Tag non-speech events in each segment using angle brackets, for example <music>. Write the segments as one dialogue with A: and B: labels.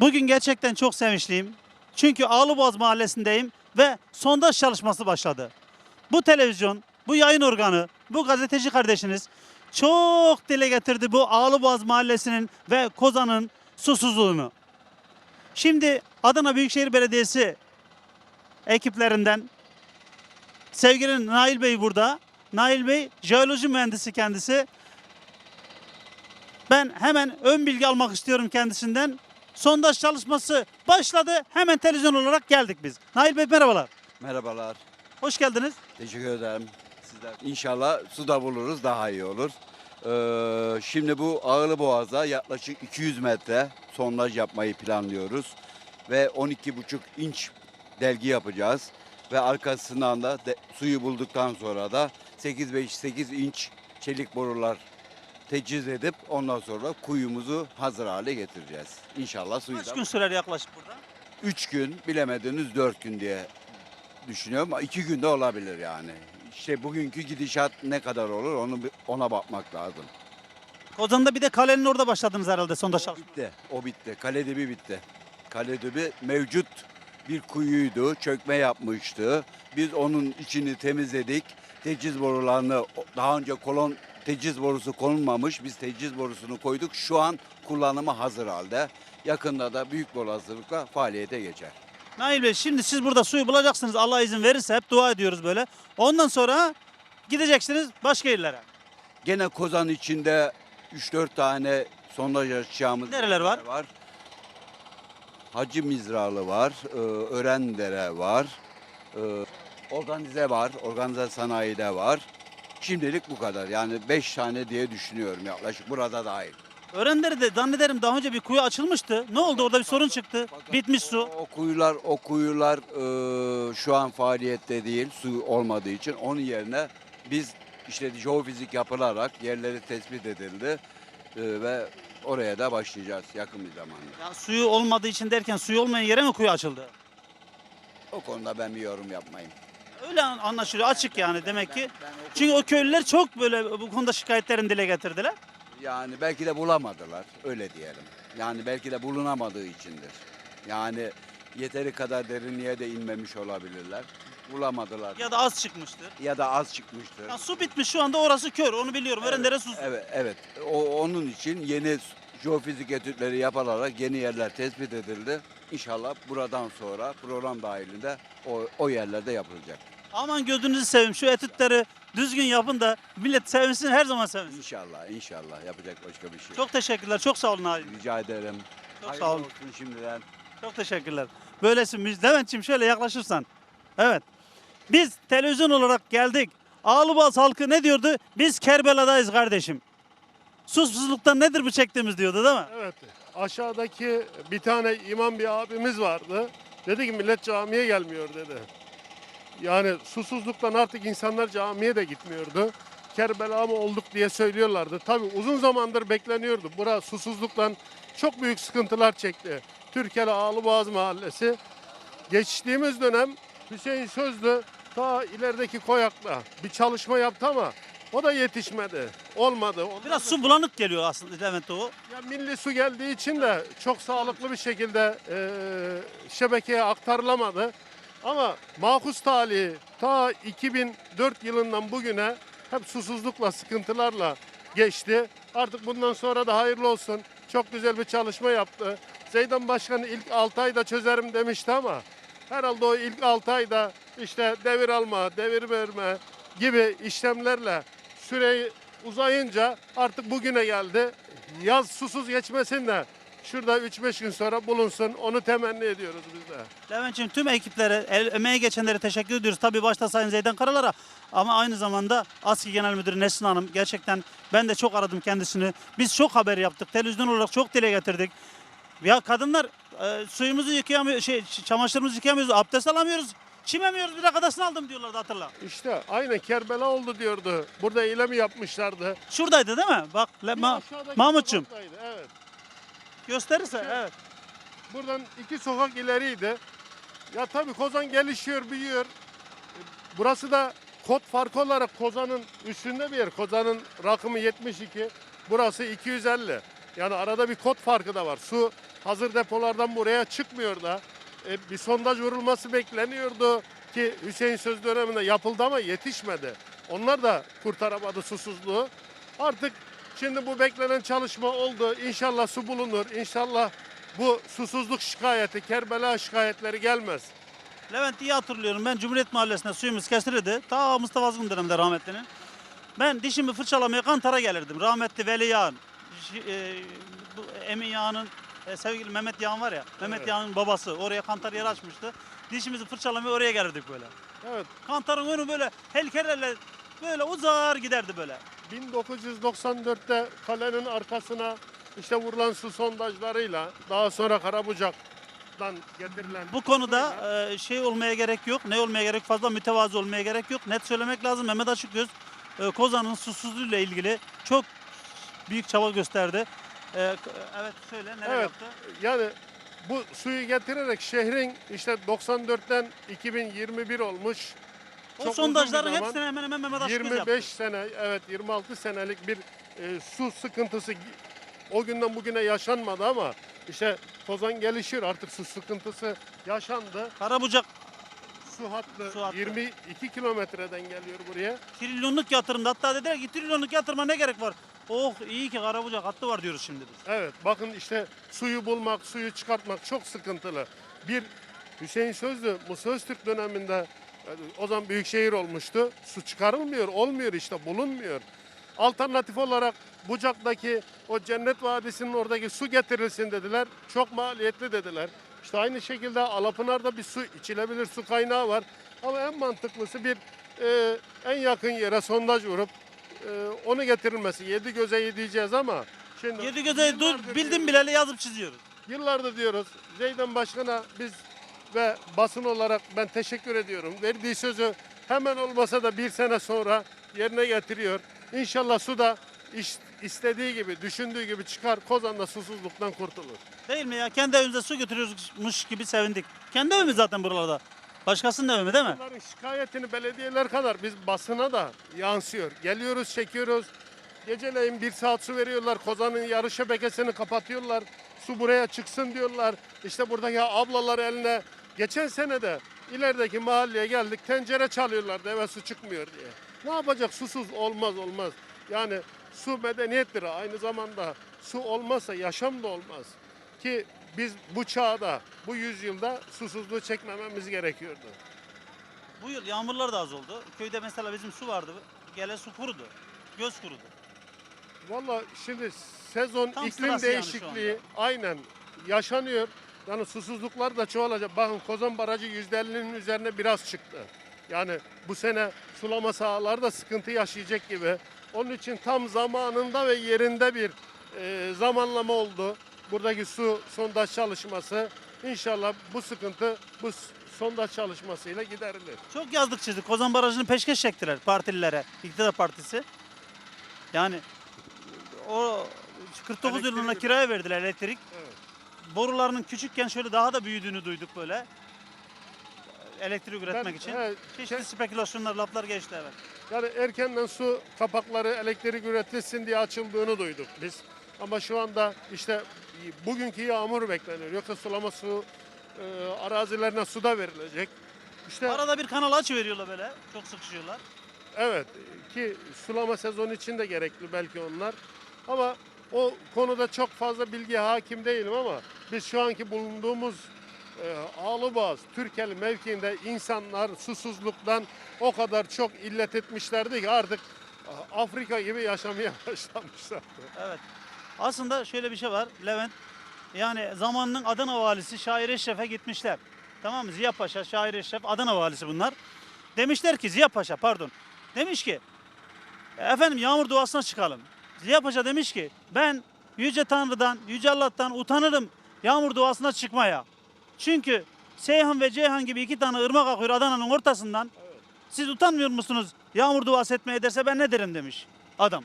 A: Bugün gerçekten çok sevinçliyim. Çünkü Ağlıboğaz mahallesindeyim ve sondaj çalışması başladı. Bu televizyon, bu yayın organı, bu gazeteci kardeşiniz çok dile getirdi bu Ağlıboğaz mahallesinin ve Kozan'ın susuzluğunu. Şimdi Adana Büyükşehir Belediyesi ekiplerinden sevgili Nail Bey burada. Nail Bey jeoloji mühendisi kendisi. Ben hemen ön bilgi almak istiyorum kendisinden. Sondaj çalışması başladı. Hemen televizyon olarak geldik biz. Nail Bey merhabalar.
B: Merhabalar.
A: Hoş geldiniz.
B: Teşekkür ederim. Sizler. İnşallah suda buluruz daha iyi olur. Ee, şimdi bu Ağılı Boğaz'a yaklaşık 200 metre sondaj yapmayı planlıyoruz. Ve 12,5 inç delgi yapacağız. Ve arkasından da de- suyu bulduktan sonra da 8,5-8 inç çelik borular teciz edip ondan sonra kuyumuzu hazır hale getireceğiz. İnşallah suyu
A: Kaç
B: da
A: gün sürer yaklaşık burada?
B: 3 gün bilemediniz 4 gün diye düşünüyorum. 2 günde olabilir yani. İşte bugünkü gidişat ne kadar olur onu bir- ona bakmak lazım.
A: Kozan'da bir de kalenin orada başladınız herhalde sondaj
B: O
A: çalışması.
B: bitti. O bitti. Kale dibi bitti. Kale dibi mevcut bir kuyuydu. Çökme yapmıştı. Biz onun içini temizledik. Teciz borularını daha önce kolon teciz borusu konulmamış. Biz teciz borusunu koyduk. Şu an kullanıma hazır halde. Yakında da büyük bir olasılıkla faaliyete geçer.
A: Nail Bey şimdi siz burada suyu bulacaksınız Allah izin verirse hep dua ediyoruz böyle. Ondan sonra gideceksiniz başka yerlere.
B: Gene Kozan içinde 3-4 tane sondaj açacağımız
A: Nereler var?
B: var. Hacı Mizralı var, e, Örendere var, e, organize var, organize sanayide var. Şimdilik bu kadar. Yani 5 tane diye düşünüyorum yaklaşık burada dahil.
A: Öğrenleri zannederim daha önce bir kuyu açılmıştı. Ne oldu orada bir sorun çıktı. Bitmiş su.
B: O, o kuyular, o kuyular e, şu an faaliyette değil, su olmadığı için onun yerine biz işte jeofizik yapılarak yerleri tespit edildi e, ve oraya da başlayacağız yakın bir zamanda.
A: Ya suyu olmadığı için derken suyu olmayan yere mi kuyu açıldı?
B: O konuda ben bir yorum yapmayayım.
A: Öyle an- anlaşılıyor açık yani demek ki. Çünkü o köylüler çok böyle bu konuda şikayetlerini dile getirdiler.
B: Yani belki de bulamadılar öyle diyelim. Yani belki de bulunamadığı içindir. Yani yeteri kadar derinliğe de inmemiş olabilirler. Bulamadılar.
A: Ya da az çıkmıştır.
B: ya da az çıkmıştır.
A: Ya su bitmiş şu anda orası kör onu biliyorum. Öğrenlere susuz.
B: Evet, evet. O, onun için yeni jeofizik etütleri yapılarak yeni yerler tespit edildi. İnşallah buradan sonra program dahilinde o, o yerlerde yapılacak.
A: Aman gözünüzü seveyim şu etütleri düzgün yapın da millet sevinsin her zaman sevinsin.
B: İnşallah, inşallah yapacak başka bir şey. yok.
A: Çok teşekkürler. Çok sağ olun abi.
B: rica ederim.
A: Çok
B: Hayırlı
A: sağ olun.
B: olsun şimdiden.
A: Çok teşekkürler. Böylesin müjde. Levent'ciğim şöyle yaklaşırsan. Evet. Biz televizyon olarak geldik. Ağlıbaz halkı ne diyordu? Biz Kerbela'dayız kardeşim. Susuzluktan nedir bu çektiğimiz diyordu değil mi?
C: Evet. Aşağıdaki bir tane imam bir abimiz vardı. Dedi ki millet camiye gelmiyor dedi. Yani susuzluktan artık insanlar camiye de gitmiyordu. Kerbela mı olduk diye söylüyorlardı. Tabii uzun zamandır bekleniyordu. Bura susuzluktan çok büyük sıkıntılar çekti. Türkiye'li Ağlıboğaz Mahallesi. Geçtiğimiz dönem Hüseyin Sözlü ta ilerideki koyakla bir çalışma yaptı ama o da yetişmedi. Olmadı. Ondan
A: Biraz su bulanık geliyor aslında Levent o.
C: ya milli su geldiği için de çok sağlıklı bir şekilde e, şebekeye aktarılamadı. Ama mahkus talihi ta 2004 yılından bugüne hep susuzlukla, sıkıntılarla geçti. Artık bundan sonra da hayırlı olsun. Çok güzel bir çalışma yaptı. Zeydan Başkan ilk 6 ayda çözerim demişti ama herhalde o ilk 6 ayda işte devir alma, devir verme gibi işlemlerle süreyi uzayınca artık bugüne geldi. Yaz susuz geçmesin de şurada 3-5 gün sonra bulunsun. Onu temenni ediyoruz biz de.
A: Levent'ciğim tüm ekiplere, el, emeğe geçenlere teşekkür ediyoruz. Tabii başta Sayın Zeydan Karalar'a ama aynı zamanda ASKİ Genel Müdürü Nesrin Hanım gerçekten ben de çok aradım kendisini. Biz çok haber yaptık. Televizyon olarak çok dile getirdik. Ya kadınlar e, suyumuzu yıkayamıyor, şey, çamaşırımızı yıkayamıyoruz, abdest alamıyoruz. Çimemiyoruz bir arkadaşını aldım diyorlardı hatırla.
C: İşte aynı Kerbela oldu diyordu. Burada eylemi yapmışlardı.
A: Şuradaydı değil mi? Bak Le-
C: Bir
A: Ma-
C: aşağıdaki sokaktaydı, Evet.
A: gösterirse evet.
C: Buradan iki sokak ileriydi. Ya tabii Kozan gelişiyor, büyüyor. Burası da kod farkı olarak Kozan'ın üstünde bir yer. Kozan'ın rakımı 72, burası 250. Yani arada bir kod farkı da var. Su hazır depolardan buraya çıkmıyor da. E, bir sondaj vurulması bekleniyordu ki Hüseyin Söz döneminde yapıldı ama yetişmedi. Onlar da kurtaramadı susuzluğu. Artık şimdi bu beklenen çalışma oldu. İnşallah su bulunur. İnşallah bu susuzluk şikayeti, Kerbela şikayetleri gelmez.
A: Levent iyi hatırlıyorum. Ben Cumhuriyet Mahallesi'nde suyumuz kesilirdi. Ta Mustafa Azgın döneminde rahmetlinin. Ben dişimi fırçalamaya kantara gelirdim. Rahmetli Veli Yağan. E, Emin Yağan'ın e, sevgili Mehmet Yağan var ya. Mehmet
C: Evet.
A: Yağan'ın babası. Oraya kantar yer açmıştı. Dişimizi fırçalamaya oraya gelirdik böyle.
C: Evet,
A: Kantarın önü böyle heykellerle böyle uzar giderdi böyle.
C: 1994'te kalenin arkasına işte vurulan su sondajlarıyla daha sonra Karabucak'tan getirilen
A: Bu konuda e, şey olmaya gerek yok. Ne olmaya gerek? Fazla mütevazı olmaya gerek yok. Net söylemek lazım. Mehmet Açıkgöz e, Kozan'ın susuzluğuyla ilgili çok büyük çaba gösterdi. E, k- evet söyle neler
C: Evet.
A: yaptı?
C: yani bu suyu getirerek şehrin işte 94'ten 2021 olmuş.
A: O
C: Çok
A: sondajların
C: zaman.
A: hepsini hemen hemen Mehmet yaptı.
C: 25 sene evet 26 senelik bir e, su sıkıntısı o günden bugüne yaşanmadı ama işte Kozan gelişir artık su sıkıntısı yaşandı.
A: Karabucak
C: Su hattı,
A: Su hattı.
C: 22 kilometreden geliyor buraya.
A: trilyonluk yatırımda. Hatta dediler ki trilyonluk yatırıma ne gerek var? Oh iyi ki Karabucak hattı var diyoruz şimdi biz.
C: Evet bakın işte suyu bulmak, suyu çıkartmak çok sıkıntılı. Bir Hüseyin Sözlü Musa Öztürk döneminde e, o zaman büyükşehir olmuştu. Su çıkarılmıyor, olmuyor işte bulunmuyor. Alternatif olarak Bucak'taki o Cennet Vadisi'nin oradaki su getirilsin dediler. Çok maliyetli dediler. İşte aynı şekilde Alapınar'da bir su içilebilir su kaynağı var. Ama en mantıklısı bir e, en yakın yere sondaj vurup e, onu getirilmesi. Yedi göze diyeceğiz ama şimdi
A: Yedi göze
C: yıllardır
A: dur bildim
C: diyoruz-
A: bileli yazıp çiziyoruz.
C: Yıllardır diyoruz. Zeydan Başkan'a biz ve basın olarak ben teşekkür ediyorum. Verdiği sözü hemen olmasa da bir sene sonra yerine getiriyor. İnşallah su da iş- istediği gibi, düşündüğü gibi çıkar. Kozan'da susuzluktan kurtulur.
A: Değil mi ya? Kendi evimize su götürüyormuş gibi sevindik. Kendi evimiz zaten buralarda. Başkasının evi mi değil mi?
C: Bunların şikayetini belediyeler kadar biz basına da yansıyor. Geliyoruz, çekiyoruz. Geceleyin bir saat su veriyorlar. Kozan'ın yarı şebekesini kapatıyorlar. Su buraya çıksın diyorlar. İşte buradaki ablalar eline geçen sene de ilerideki mahalleye geldik. Tencere çalıyorlardı eve su çıkmıyor diye. Ne yapacak? Susuz olmaz olmaz. Yani su medeniyettir. Aynı zamanda su olmazsa yaşam da olmaz. Ki biz bu çağda, bu yüzyılda susuzluğu çekmememiz gerekiyordu.
A: Bu yıl yağmurlar da az oldu. Köyde mesela bizim su vardı. Gele su kurudu. Göz kurudu.
C: Valla şimdi sezon
A: Tam
C: iklim
A: sırası yani şu
C: değişikliği aynen yaşanıyor. Yani susuzluklar da çoğalacak. Bakın Kozan Barajı %50'nin üzerine biraz çıktı. Yani bu sene sulama sahaları da sıkıntı yaşayacak gibi. Onun için tam zamanında ve yerinde bir e, zamanlama oldu. Buradaki su sondaj çalışması. İnşallah bu sıkıntı bu sondaj çalışmasıyla giderilir.
A: Çok yazdık çizdik. Kozan Barajı'nı peşkeş çektiler partililere. İktidar partisi. Yani o 49 yılında
C: Elektriği-
A: kiraya verdiler elektrik.
C: Evet.
A: Borularının küçükken şöyle daha da büyüdüğünü duyduk böyle. Elektrik üretmek
C: Ben-
A: için.
C: he,
A: Çeşitli spekülasyonlar, laflar geçti evet.
C: Yani erkenden su kapakları elektrik üretilsin diye açıldığını duyduk biz. Ama şu anda işte bugünkü yağmur bekleniyor. Yoksa sulama su e, arazilerine su da verilecek. İşte
A: Arada bir kanal aç veriyorlar böyle. Çok sıkışıyorlar.
C: evet ki sulama sezonu için de gerekli belki onlar. Ama o konuda çok fazla bilgiye hakim değilim ama biz şu anki bulunduğumuz e, Ağlıbağız, Türkeli mevkiinde insanlar susuzluktan o kadar çok illet etmişlerdi ki artık e, Afrika gibi yaşamaya <laughs> başlamışlar.
A: Evet. Aslında şöyle bir şey var Levent. Yani zamanının Adana valisi Şair Eşref'e gitmişler. Tamam mı? Ziya Paşa, Şair Eşref, Adana valisi bunlar. Demişler ki Ziya Paşa pardon. Demiş ki efendim yağmur duasına çıkalım. Ziya Paşa demiş ki ben Yüce Tanrı'dan, Yüce Allah'tan utanırım yağmur duasına çıkmaya. Çünkü Seyhan ve Ceyhan gibi iki tane ırmak akıyor Adana'nın ortasından. Siz utanmıyor musunuz yağmur duası etmeye derse ben ne derim demiş adam.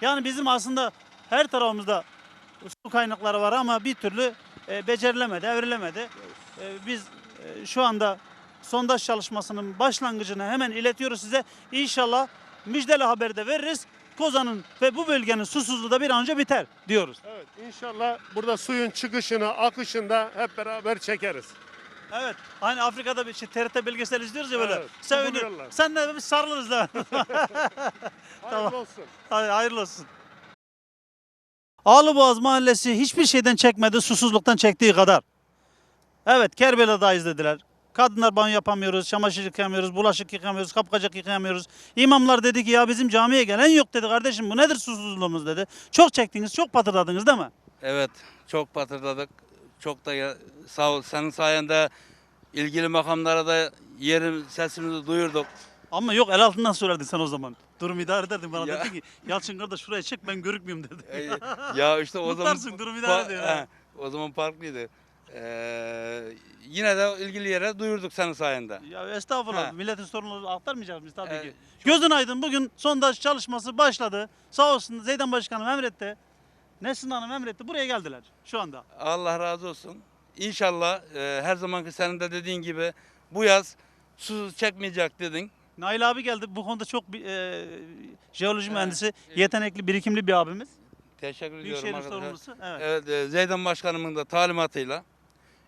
A: Yani bizim aslında her tarafımızda su kaynakları var ama bir türlü e, becerilemedi, evrilemedi. E, biz e, şu anda sondaj çalışmasının başlangıcını hemen iletiyoruz size. İnşallah müjdeli haberi de veririz. Kozan'ın ve bu bölgenin susuzluğu da bir an önce biter diyoruz.
C: Evet inşallah burada suyun çıkışını, akışını da hep beraber çekeriz.
A: Evet. Aynı Afrika'da bir şey, TRT belgesel izliyoruz ya böyle.
C: Evet, kuduruyorlar.
A: Sen de bir sarılırız da. <laughs> <laughs>
C: Hayırlı olsun.
A: Hay- Hayırlı olsun. Ağlıboğaz Mahallesi hiçbir şeyden çekmedi, susuzluktan çektiği kadar. Evet, Kerbela'dayız dediler. Kadınlar banyo yapamıyoruz, çamaşır yıkayamıyoruz, bulaşık yıkayamıyoruz, kapkacak yıkayamıyoruz. İmamlar dedi ki ya bizim camiye gelen yok dedi kardeşim bu nedir susuzluğumuz dedi. Çok çektiniz, çok batırladınız değil mi?
D: Evet, çok batırdadık. Çok da sağ ol. Senin sayende ilgili makamlara da yerim sesimizi duyurduk.
A: Ama yok el altından söylerdin sen o zaman. Durum idare ederdin bana
D: Ya.
A: ki Yalçın kardeş şuraya çık ben görükmüyorum dedi.
D: Ee, ya işte o <laughs> zaman
A: Mutlarsın, durum idare ediyor,
D: he, o zaman farklıydı. Ee, yine de ilgili yere duyurduk senin sayende.
A: Ya estağfurullah
D: Ha.
A: milletin sorunları aktarmayacağız biz tabii
D: Ee,
A: ki. Gözün aydın bugün sondaj çalışması başladı. Sağ olsun Zeydan Başkanım emretti. Nesin Hanım emretti. Buraya geldiler şu anda.
D: Allah razı olsun. İnşallah e, her zamanki senin de dediğin gibi bu yaz su çekmeyecek dedin.
A: Nail abi geldi. Bu konuda çok bir, e, jeoloji mühendisi, yetenekli, birikimli bir abimiz.
D: Teşekkür ediyorum
A: Büyükşehir
D: arkadaşlar.
A: sorumlusu. Evet.
D: Evet, e, Zeydan Başkanımın da talimatıyla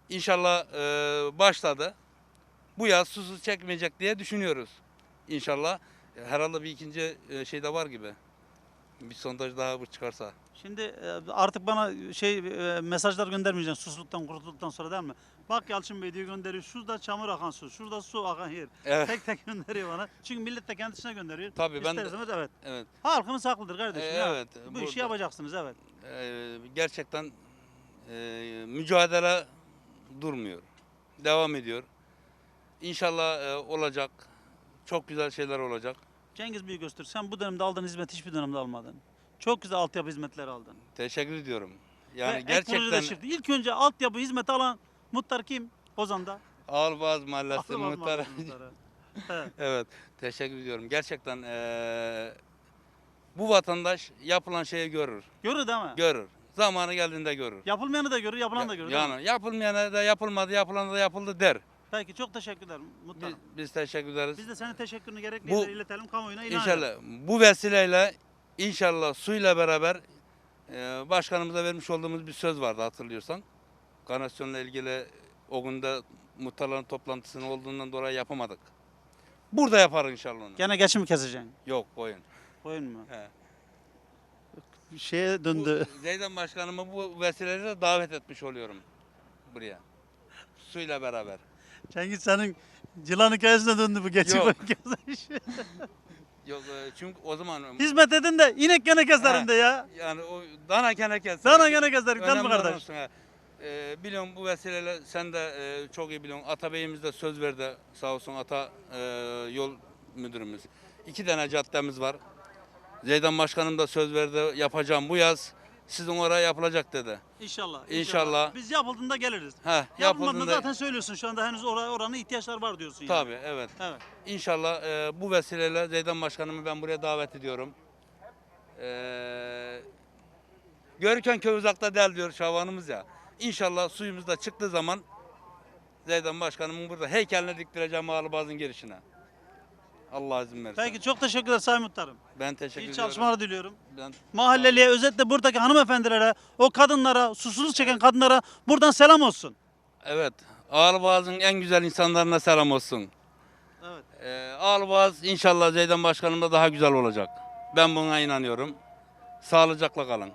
D: inşallah e, başladı. Bu yaz susuz çekmeyecek diye düşünüyoruz. İnşallah. E, Herhalde bir ikinci e, şey de var gibi. Bir sondaj daha bu çıkarsa.
A: Şimdi e, artık bana şey e, mesajlar göndermeyeceksin susuzluktan kurtulduktan sonra değil mi? Bak Yalçın Bey diyor gönderiyor. Şurada çamur akan su, şurada su akan yer.
D: Evet.
A: Tek tek <laughs> gönderiyor bana. Çünkü millet de kendisine gönderiyor.
D: Tabii ben de-
A: İster istemez evet.
D: Evet.
A: Halkımız haklıdır kardeşim.
D: E,
A: ya.
D: evet,
A: Bu işi
D: burada-
A: yapacaksınız evet.
D: E, gerçekten e, mücadele durmuyor. Devam ediyor. İnşallah e, olacak. Çok güzel şeyler olacak.
A: Cengiz Büyüköztürk sen bu dönemde aldığın hizmet hiçbir dönemde almadın. Çok güzel altyapı hizmetleri aldın.
D: Teşekkür ediyorum.
A: Ve
D: Yani
A: ek projede
D: gerçekten
A: çıktı. İlk önce altyapı hizmeti alan muhtar kim? Ozan'da.
D: Ağılbaz Mahallesi muhtarı.
A: almadı muhtarı. Evet. <laughs>
D: Evet, teşekkür ediyorum. Gerçekten eee, bu vatandaş yapılan şeyi görür,
A: Görür değil mi?
D: görür. Zamanı geldiğinde görür.
A: Yapılmayanı da görür, yapılan da görür. değil mi?
D: yani yapılmayana da yapılmadı, yapılana da yapıldı der.
A: Peki çok teşekkürler muhtar.
D: Biz, biz teşekkür ederiz.
A: Biz de senin teşekkürünü gerekli
D: Bu-
A: iletelim kamuoyuna ilan
D: İnşallah bu vesileyle inşallah suyla beraber eee başkanımıza vermiş olduğumuz bir söz vardı hatırlıyorsan. Kanalizasyonla ilgili o günde muhtarların toplantısının olduğundan dolayı yapamadık. Burada yaparız inşallah onu.
A: Gene geçimi keseceksin.
D: Yok koyun.
A: Koyun mu?
D: He.
A: Bir şeye döndü.
D: Bu Zeydan Başkanımı bu vesileyle davet etmiş oluyorum buraya. Suyla beraber.
A: Cengiz senin Cilan hikayesine döndü bu geçim
D: Yok. <laughs>
A: işi.
D: Yok e, çünkü o zaman
A: Hizmet edin de inek gene keserim de ya.
D: yani o dana gene kes.
A: Sana gene keserim
D: Önemli
A: kardeş?
D: olsun. E, biliyorum bu vesileyle sen de e, çok iyi biliyorsun. Atabeyimiz de söz verdi sağ olsun Ata e, yol müdürümüz. İki tane caddemiz var. Zeydan Başkanım da söz verdi yapacağım bu yaz. Sizin oraya yapılacak dedi.
A: İnşallah.
D: İnşallah.
A: Biz yapıldığında geliriz. Yapılmadığında
D: yapıldığında
A: zaten söylüyorsun şu anda henüz oraya oranın ihtiyaçlar var diyorsun. yani.
D: Tabii evet.
A: Evet.
D: İnşallah e, bu vesileyle Zeydan Başkanımı ben buraya davet ediyorum. E, Görürken köy uzakta del diyor şavanımız ya. İnşallah suyumuz da çıktığı zaman Zeydan Başkanımın burada heykeline diktireceğim Ağlıbaz'ın girişine. Allah izin verirse.
A: Peki çok teşekkürler Sayın Muhtarım.
D: Ben teşekkür
A: İyi
D: ediyorum.
A: çalışmalar diliyorum.
D: Ben
A: Mahalleliye özetle buradaki hanımefendilere, o kadınlara, susuzluk çeken kadınlara buradan selam olsun.
D: Evet. Ağlıbaz'ın en güzel insanlarına selam olsun.
A: Evet.
D: Ee, Ağlıbaz inşallah Zeydan Başkanım'da daha güzel olacak. Ben buna inanıyorum. Sağlıcakla kalın.